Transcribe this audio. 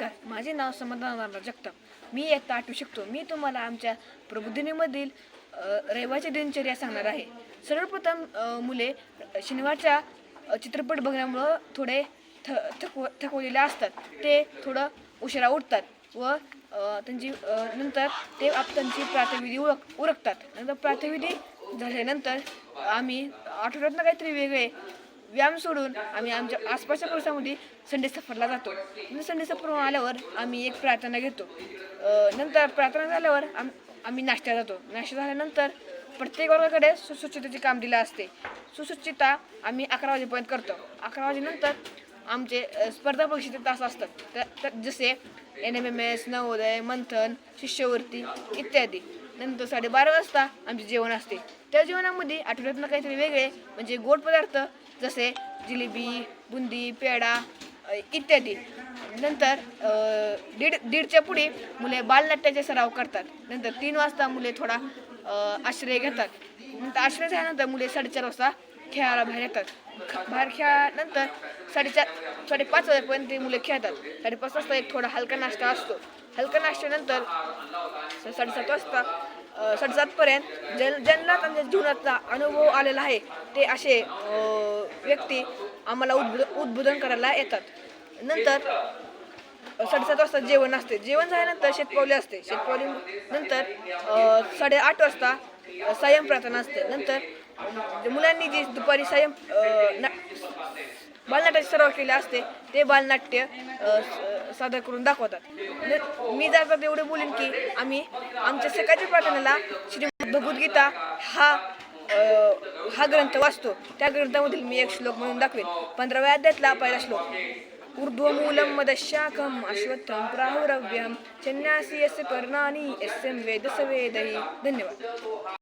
नमस्कार. माझे नाव समाधान जगताप. मी इयत्ता आठवू शकतो. मी तुम्हाला आमच्या प्रबोधिनीमधील अ, रविवारची दिनचर्या सांगणार आहे. सर्वप्रथम मुले शनिवारच्या चित्रपट बघण्यामुळं थोडे थ थकव थकवलेले असतात. ते थोडं उशिरा उठतात व त्यांची नंतर ते आप त्यांची प्रातविधी उरक उरकतात. नंतर प्रातविधी झाल्यानंतर आम्ही आठवड्यातनं काहीतरी वेगळे व्यायाम सोडून आम्ही आमच्या आसपासच्या परिसरामध्ये संडे सफरला जातो. म्हणजे संडे सफर आल्यावर आम्ही एक प्रार्थना घेतो. नंतर प्रार्थना झाल्यावर आम आम्ही नाश्ता जातो. नाश्ता झाल्यानंतर प्रत्येक वर्गाकडे सुस्वच्छतेचे काम दिलं असते. सुस्वच्छता आम्ही अकरा वाजेपर्यंत करतो. अकरा वाजेनंतर आमचे स्पर्धा परीक्षेचे तास असतात. तर जसे N M M S Navodaya Manthan शिष्यवृत्ती इत्यादी. नंतर साडेबारा वाजता आमचे जेवण असते. त्या जेवणामध्ये आठवड्यातनं काहीतरी वेगळे म्हणजे गोड पदार्थ जसे जिलेबी बुंदी पेढा इत्यादी. नंतर दीड दीडच्या पुढे मुले बालनाट्याचे सराव करतात. नंतर तीन वाजता मुले थोडा आश्रय घेतात. नंतर आश्रय झाल्यानंतर मुले साडेचार वाजता खेळायला बाहेर येतात. बाहेर खेळानंतर साडेचार साडेपाच वाजेपर्यंत ते मुले खेळतात. साडेपाच वाजता एक थोडा हलका नाश्ता असतो. हलका नाश्त्यानंतर स- साडेसात वाजता साडेसातपर्यंत जन ज्यांना त्यांच्या जीवनातला अनुभव आलेला आहे ते असे व्यक्ती आम्हाला उद्बोध उद्बोधन करायला येतात. नंतर साडेसात वाजता जेवण असते. जेवण झाल्यानंतर शेतपावली असते. शेतपावली नंतर साडेआठ वाजता अ, सायं प्रार्थना असते. नंतर मुलांनी जी दुपारी सायं ना बालनाट्याची सराव केली असते ते बालनाट्य सादर करून दाखवतात. मी जाता एवढे बोलेन की आम्ही आमच्या सकाळच्या प्रार्थनेला श्रीमद भगवद्गीता हा हा ग्रंथ वाचतो. त्या ग्रंथामधील मी एक श्लोक म्हणून दाखवेन. पंधराव्या अध्यायातला पहिला श्लोक. ऊर्ध्वमूलं मदशाखम् अश्वत्थं प्राहुरव्यं चन्यासी यस्य कर्णानि यस्य वेदस वेदहि धन्यवाद.